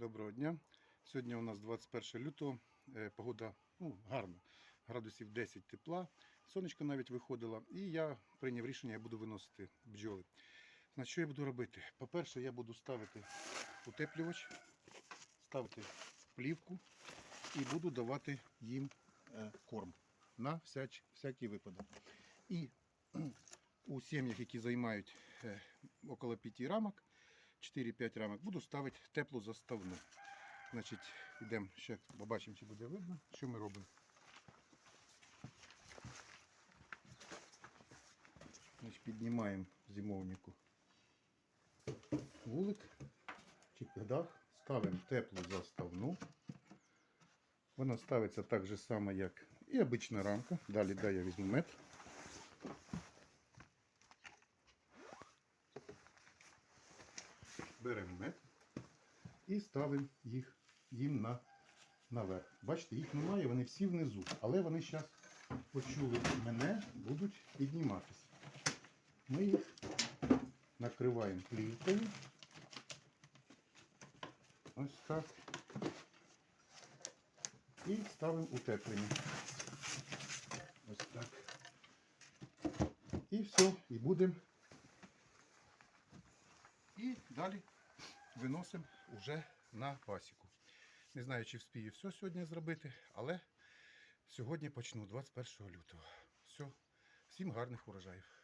Доброго дня. Сьогодні у нас 21 лютого. Е, Погода ну, гарна. Градусів 10 тепла. Сонечко навіть виходило. І я прийняв рішення, я буду виносити бджоли. Значить, що я буду робити? По-перше, я буду ставити утеплювач, ставити плівку і буду давати їм е, корм на всякий випадок. І у сім'ях, які займають е, около 5 рамок, 4-5 рамок, буду ставити теплу заставну. Значить, йдемо ще побачимо, чи буде видно, що ми робимо. Значить, піднімаємо зимовнику вулик чи дах, ставимо теплу заставну. Вона ставиться так же само, як і обична рамка. Далі дай я візьму мед. Беремо мед і ставимо їх їм на, наверх. Бачите, їх немає, вони всі внизу, але вони зараз почули мене, будуть підніматися. Ми їх накриваємо плівкою. Ось так. І ставимо утеплення. Ось так. І все, і будемо. Далі виносимо вже на пасіку. Не знаю, чи вспію все сьогодні зробити, але сьогодні почну 21 лютого. Все, всім гарних урожаїв.